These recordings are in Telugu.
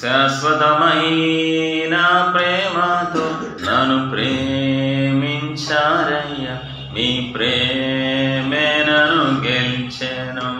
శాశ్వతమైన ప్రేమతో నన్ను ప్రేమించారయ్య. మీ ప్రేమే నన్ను గెలిచెను.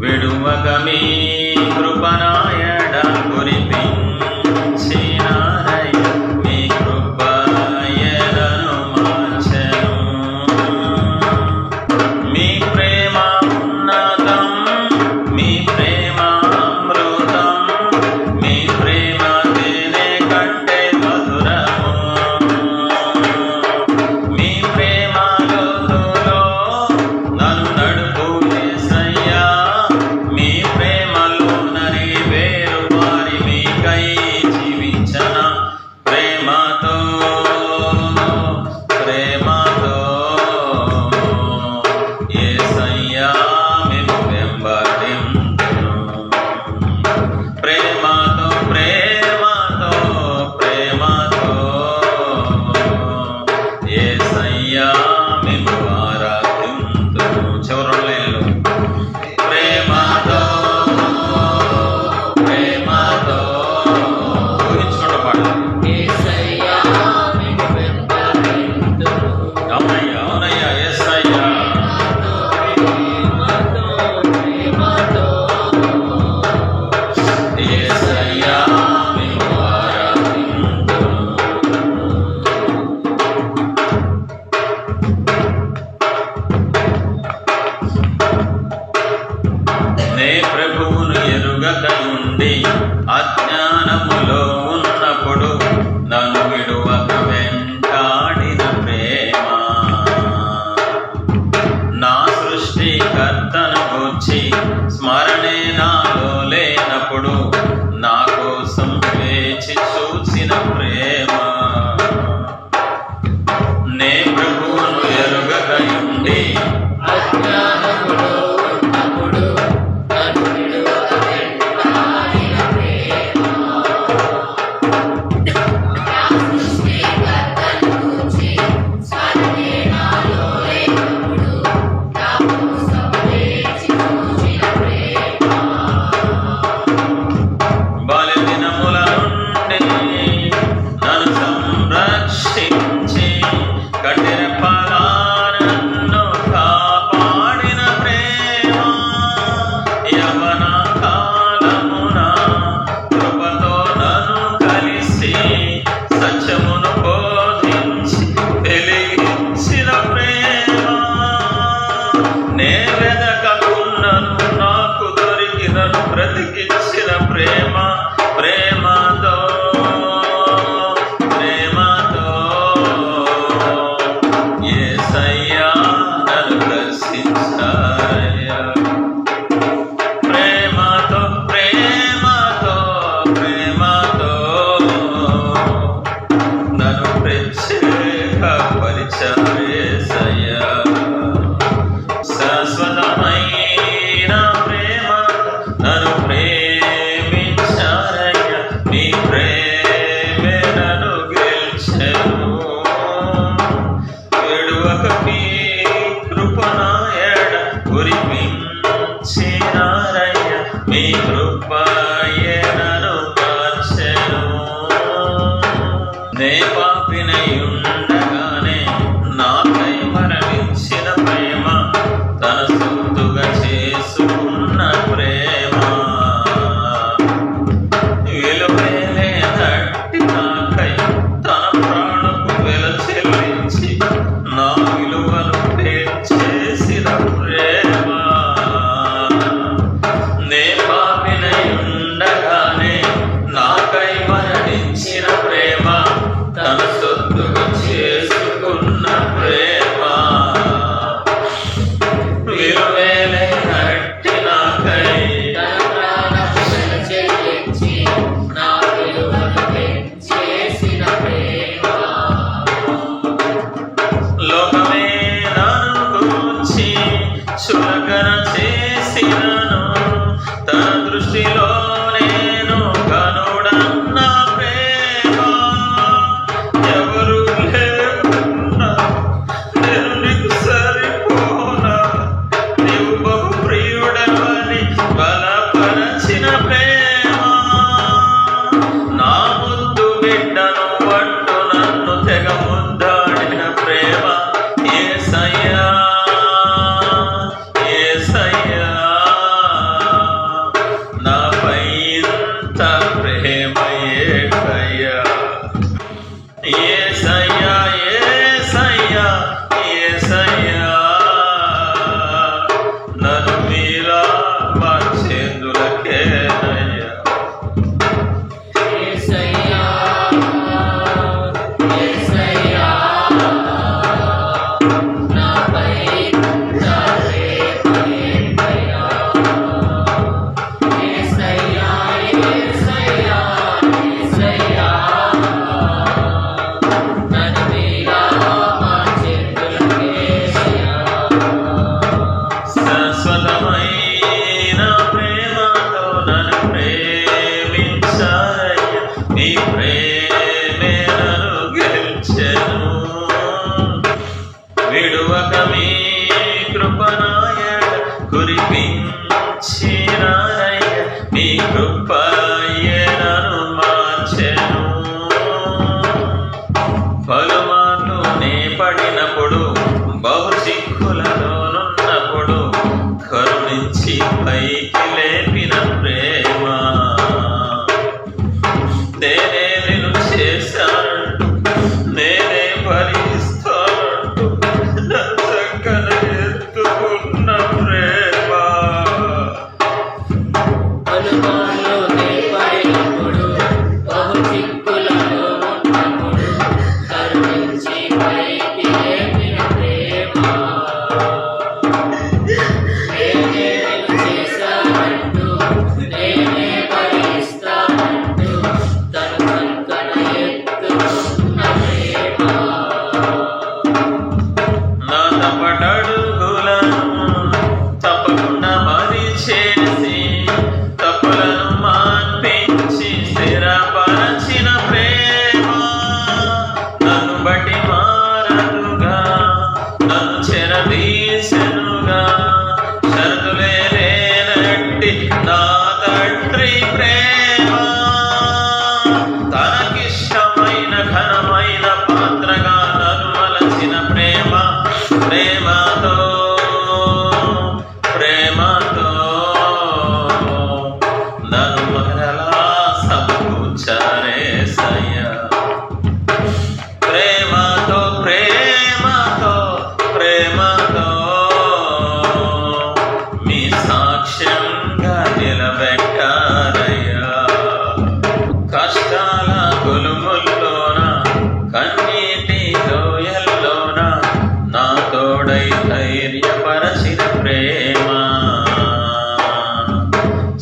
విడువగ మీ కృపనా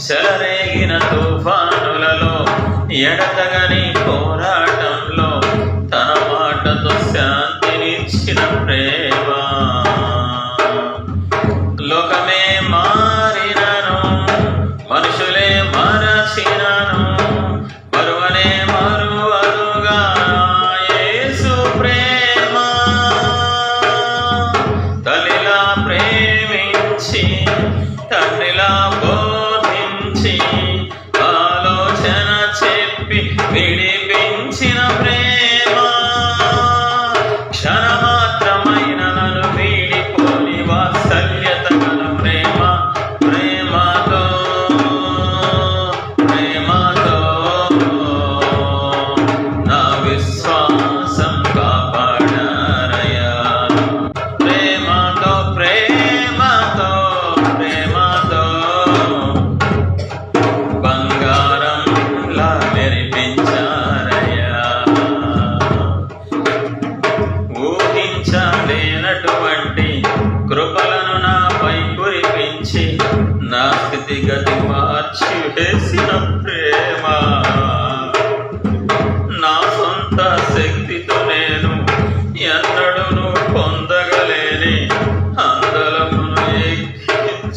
చెలరేగిన తుఫానులలో ఎడత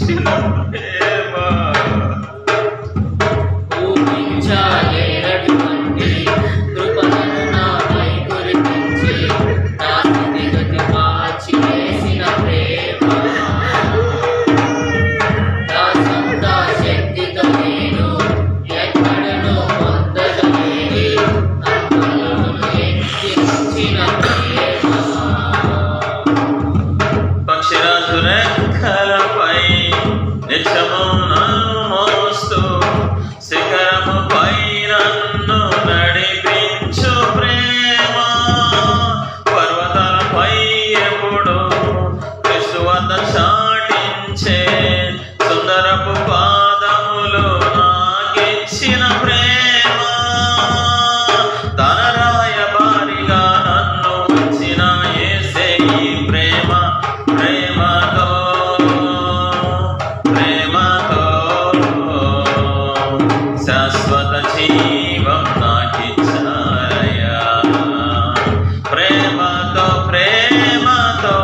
It's. జీవం నాకిచ్చాయ ప్రేమతో ప్రేమతో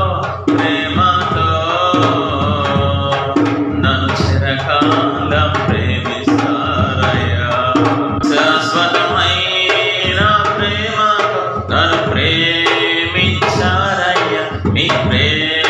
ప్రేమతో నన్ను చిరకాలం ప్రేమిస్తారయ శాశ్వతమైన ప్రేమతో నన్ను ప్రేమించారయ్య. మీ ప్రేమ